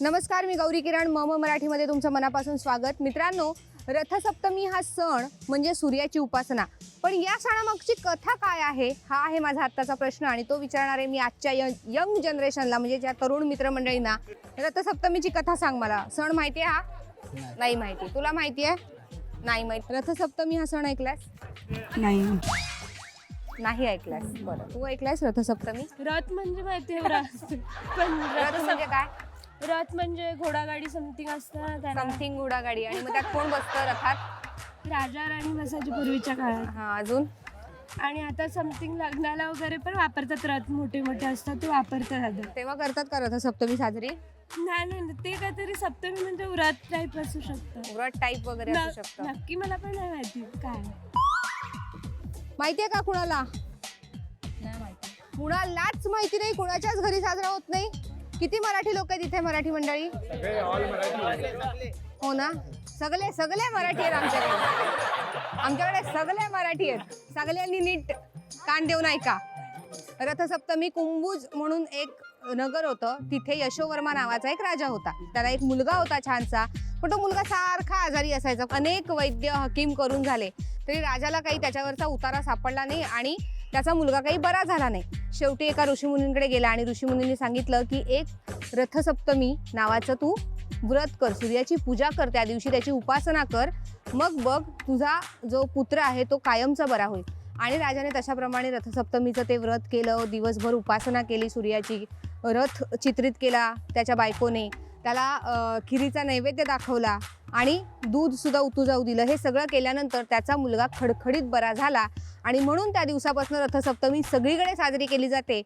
नमस्कार मी गौरी किरण. मम मराठीमध्ये तुमचं मनापासून स्वागत. मित्रांनो रथसप्तमी हा सण म्हणजे सूर्याची उपासना. पण या सणामागची कथा काय आहे? हा आहे माझा आत्ताचा प्रश्न आणि तो विचारणार आहे मी आजच्या यंग यंग जनरेशनला म्हणजे ज्या तरुण मित्रमंडळींना. रथसप्तमीची कथा सांग मला. सण माहिती आहे हा? नाही माहिती. तुला माहिती आहे नाही माहिती. रथसप्तमी हा सण ऐकलास नाही. नाही ऐकलास बरं. तू ऐकलास रथसप्तमी? रथ म्हणजे माहिती आहे रथ पण रथ रथ म्हणजे काय? रथ म्हणजे घोडागाडी समथिंग असतं ना त्याला. समथिंग उडागाडी आणि मग त्यात कोण बसतं रथात? राजा राणी बसायची पूर्वीच्या काळात. हा अजून? आणि आता समथिंग लग्नाला वगैरे पण वापरतात रथ. मोठे मोठे असतात ते वापरतात आता. तेव्हा करतात का रथसप्तमी साजरी? नाही नाही नाही, ते काहीतरी सप्तमी म्हणजे व्रत टाईप असू शकतं. व्रत टाईप वगैरे न- असू शकतं. नक्की मला पण नाही माहिती. काय? माहितीये का कुणाला? कुणालाच माहिती नाही. कुणाच्याच घरी साजरा होत नाही. किती मराठी लोक आहेत इथे मराठी मंडळी? हो ना? सगळे सगळे मराठी आहेत आमच्याकडे. आमच्याकडे सगळे मराठी आहेत. सगळ्यांनी नीट कान देऊन ऐका. रथसप्तमी कुंभुज म्हणून एक नगर होतं. तिथे यशोवर्मा नावाचा एक राजा होता. त्याला एक मुलगा होता छानसा. पण तो मुलगा सारखा आजारी असायचा. अनेक वैद्य हकीम करून झाले. तरी राजाला काही त्याच्यावरचा उतारा सापडला नाही आणि त्याचा मुलगा काही बरा झाला नाही. शेवटी एका ऋषीमुनींकडे गेला आणि ऋषीमुनींनी सांगितलं की एक रथसप्तमी नावाचं तू व्रत कर सूर्याची पूजा कर त्या दिवशी त्याची उपासना कर. मग बघ तुझा जो पुत्र आहे तो कायमचा बरा होईल. आणि राजाने तशाप्रमाणे रथसप्तमीचं ते व्रत केलं. दिवसभर उपासना केली सूर्याची. रथ चित्रित केला त्याच्या बायकोने. त्याला खिरीचा नैवेद्य दाखवला आणि दूध सुद्धा उतू जाऊ दिलं. हे सगळं केल्यानंतर त्याचा मुलगा खडखडीत बरा झाला आणि म्हणून त्या दिवसापासून रथसप्तमी सगळीकडे साजरी केली जाते.